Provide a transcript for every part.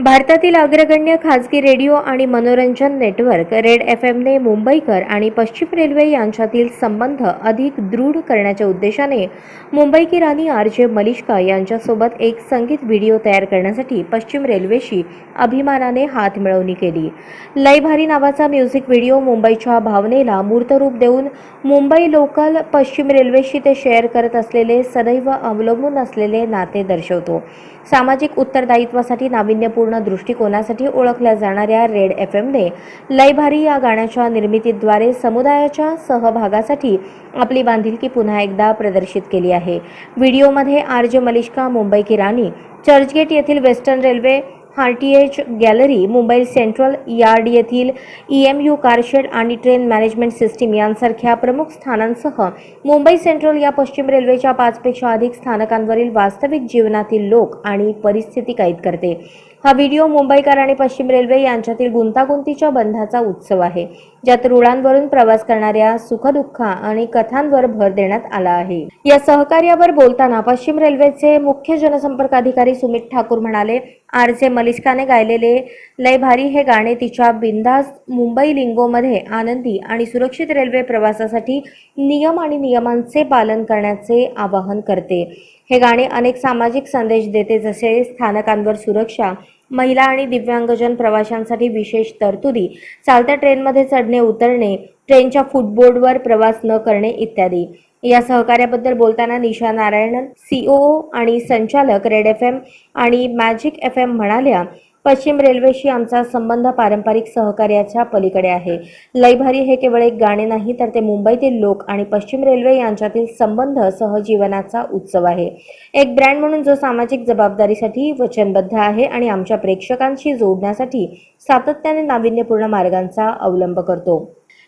भारतातील अग्रगण्य खाजगी रेडिओ आणि मनोरंजन नेटवर्क रेड एफ एमने मुंबईकर आणि पश्चिम रेल्वे यांच्यातील संबंध अधिक दृढ करण्याच्या उद्देशाने मुंबई की राणी आर जे मलिष्का यांच्यासोबत एक संगीत व्हिडिओ तयार करण्यासाठी पश्चिम रेल्वेशी अभिमानाने हात मिळवणी केली. लय भारी नावाचा म्युझिक व्हिडिओ मुंबईच्या भावनेला मूर्तरूप देऊन मुंबई लोकल पश्चिम रेल्वेशी ते शेअर करत असलेले सदैव अवलंबून असलेले नाते दर्शवतो. सामाजिक उत्तरदायित्वासाठी नाविन्यपूर्ण दृष्टिकोनासाठी ओळखल्या जाणाऱ्या रेड एफ एमने लय भारी या गाण्याच्या निर्मितीद्वारे समुदायाच्या सहभागासाठी आपली बांधिलकी पुन्हा एकदा प्रदर्शित केली आहे. व्हिडिओमध्ये आर जे मलिष्का मुंबई की राणी चर्चगेट येथील western railway heritage gallery Mumbai central yard येथील E M U car shed आणि ट्रेन मॅनेजमेंट सिस्टीम यांसारख्या प्रमुख स्थानांसह मुंबई सेंट्रल या पश्चिम रेल्वेच्या पाचपेक्षा अधिक स्थानकांवरील वास्तविक जीवनातील लोक आणि परिस्थिती कैद करते. हा व्हिडिओ मुंबईकर आणि पश्चिम रेल्वे यांच्यातील गुंतागुंतीच्या बंधाचा उत्सव आहे ज्यात रुळांवरून प्रवास करणाऱ्या सुखदुःख आणि कथांवर भर देण्यात आला आहे. या सहकार्यावर बोलताना पश्चिम रेल्वेचे मुख्य जनसंपर्क अधिकारी सुमित ठाकूर म्हणाले आर जे मलिष्काने गायलेले लय भारी हे गाणे तिच्या बिंदास मुंबई लिंगोमध्ये आनंदी आणि सुरक्षित रेल्वे प्रवासासाठी नियम आणि नियमांचे पालन करण्याचे आवाहन करते. हे गाणे अनेक सामाजिक संदेश देते जसे स्थानकांवर सुरक्षा महिला आणि दिव्यांगजन प्रवाशांसाठी विशेष तरतुदी चालत्या ट्रेनमध्ये चढणे उतरणे ट्रेनच्या फुटबोर्डवर प्रवास न करणे इत्यादी. या सहकार्याबद्दल बोलताना निशा नारायणन सीओ आणि संचालक रेड एफ एम आणि मॅजिक एफ एम म्हणाल्या पश्चिम रेल्वेशी आमचा संबंध पारंपरिक सहकार्याच्या पलीकडे आहे. लयभारी हे केवळ एक गाणे नाही तर ते मुंबईतील लोक आणि पश्चिम रेल्वे यांच्यातील संबंध सहजीवनाचा उत्सव आहे. एक ब्रँड म्हणून जो सामाजिक जबाबदारीसाठी वचनबद्ध आहे आणि आमच्या प्रेक्षकांशी जोडण्यासाठी सातत्याने नाविन्यपूर्ण मार्गांचा अवलंब करतो.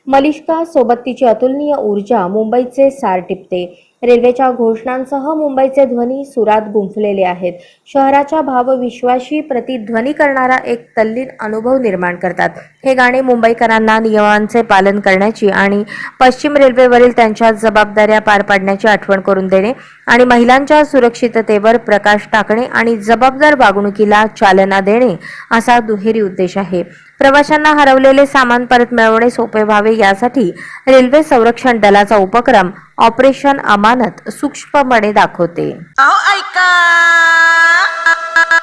मलिष्का सोबत तिची अतुलनीय ऊर्जा मुंबईचे सार टिपते. रेल्वेच्या घोषणांसह मुंबईचे ध्वनी सुरात गुंफलेले आहेत. शहराच्या भावविश्वाशी प्रतिध्वनी करणारा एक तल्लीन अनुभव निर्माण करतात. हे गाणे मुंबईकरांना नियमांचे पालन करण्याची आणि पश्चिम रेल्वेवरील त्यांच्या जबाबदाऱ्या पार पाडण्याची आठवण करून देणे आणि महिलांच्या सुरक्षिततेवर प्रकाश टाकणे आणि जबाबदार वागणुकीला चालना देणे असा दुहेरी उद्देश आहे. प्रवाशांना हरवलेले सामान परत मिळवणे सोपे व्हावे यासाठी रेल्वे संरक्षण दलाचा उपक्रम ऑपरेशन अमानत सूक्ष्मपणे दाखवते.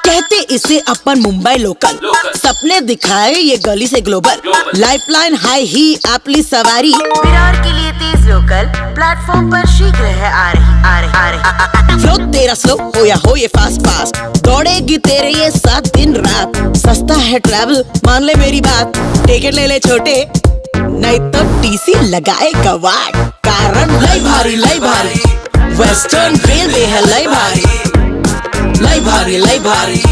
कहते इसे अपन मुंबई लोकल। सपने दिखाए ये गली से ग्लोबल। लाइफलाइन हाई ही आपली सवारी। विरार के लिए तेज लोकल। प्लेटफॉर्म पर शीघ्र है आ रही आ रही आ रही। फ्लो तेरा स्लो हो या हो ये फास्ट फास्ट दौड़ेगी तेरे ये सात दिन रात। सस्ता है ट्रैवल मान ले मेरी बात। टिकट ले ले छोटे। नहीं तो टीसी लगाए कवाट कारण लय भारी लय भारी। वेस्टर्न रेलवे है लय भारी। लय भारी लय भारी।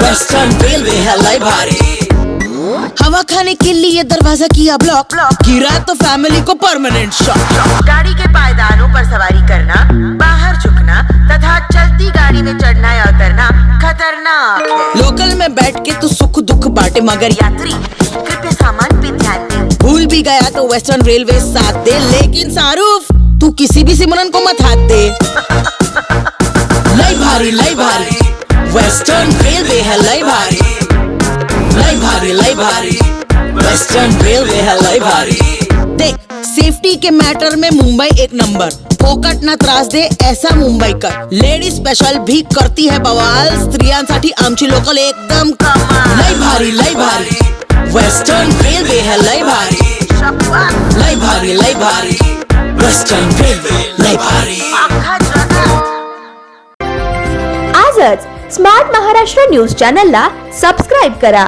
वेस्टर्न रेलवे है लय भारी। हवा खाने के लिए दरवाज़ा किया ब्लॉक। गिरा तो फैमिली को परमानेंट शॉक गाड़ी के पायदानों पर सवारी करना बाहर झुकना तथा चलती गाड़ी में चढ़ना या उतरना खतरनाक लोकल में बैठ के तू सुख दुख बांटे मगर यात्री कृपया सामान पे ध्यान भूल भी गया तो वेस्टर्न रेलवे साथ दे, लेकिन शाहरुख, तू किसी भी सिमरन को मत हाथ दे। लय भारी लय भारी वेस्टर्न रेलवे है लय भारी। लय भारी लय भारी वेस्टर्न रेलवे है लय भारी। देख सेफ्टी के मैटर में मुंबई एक नंबर। फोकट ना त्रास दे, ऐसा मुंबई कर। लेडी स्पेशल भी करती है बवाल, स्त्रियांसाठी आमची लोकल एकदम कमाल. लय भारी लय भारी। वेस्टर्न रेलवे है लय भारी। लय भारी लय भारी। वेस्टर्न रेल्वे लय भारी। आजच स्मार्ट महाराष्ट्र न्यूज चॅनलला सबस्क्राईब करा.